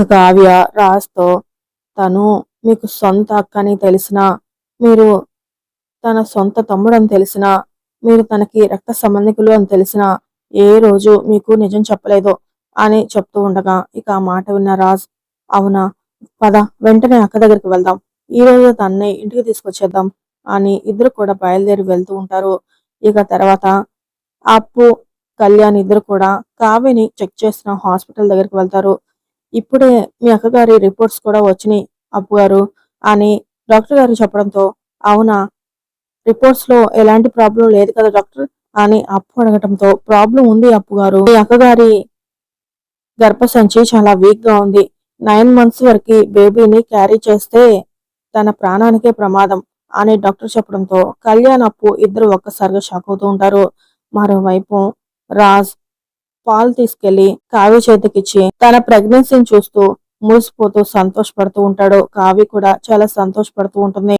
ఇక కావ్య రాజ్తో తను మీకు సొంత అక్కని తెలిసినా మీరు తన సొంత తమ్ముడు అని తెలిసినా మీరు తనకి రక్త సంబంధికులు అని తెలిసినా ఏ రోజు మీకు నిజం చెప్పలేదు అని చెప్తూ ఉండగా ఇక ఆ మాట విన్న రాజ్ అవునా? పద వెంటనే అక్క దగ్గరికి వెళ్దాం. ఈ రోజు తన్ని ఇంటికి తీసుకొచ్చేద్దాం అని ఇద్దరు కూడా బయలుదేరి వెళ్తూ ఉంటారు. ఇక తర్వాత అప్పు కళ్యాణ్ ఇద్దరు కూడా కావ్యని చెక్ చేసిన హాస్పిటల్ దగ్గరికి వెళ్తారు. ఇప్పుడే మీ అక్కగారి రిపోర్ట్స్ కూడా వచ్చినాయి అప్పు గారు అని డాక్టర్ గారు చెప్పడంతో అవునా? రిపోర్ట్స్లో ఎలాంటి ప్రాబ్లం లేదు కదా డాక్టర్? అని అప్పు అడగటంతో ప్రాబ్లం ఉంది అప్పు గారు మీ అక్కగారి గర్భసంచి చాలా వీక్గా ఉంది. నైన్ మంత్స్ వరకు బేబీని క్యారీ చేస్తే తన ప్రాణానికే ప్రమాదం అని డాక్టర్ చెప్పడంతో కళ్యాణ్ అప్పు ఇద్దరు ఒక్కసారిగా షాక్ అవుతూ ఉంటారు. మరోవైపు రాజ్ పాలు తీసుకెళ్ళి కావ్య చేతికిచ్చి తన ప్రెగ్నెన్సీని చూస్తూ మురిసిపోతూ సంతోషపడుతూ ఉంటాడు. కావ్య కూడా చాలా సంతోషపడుతూ ఉంటుంది.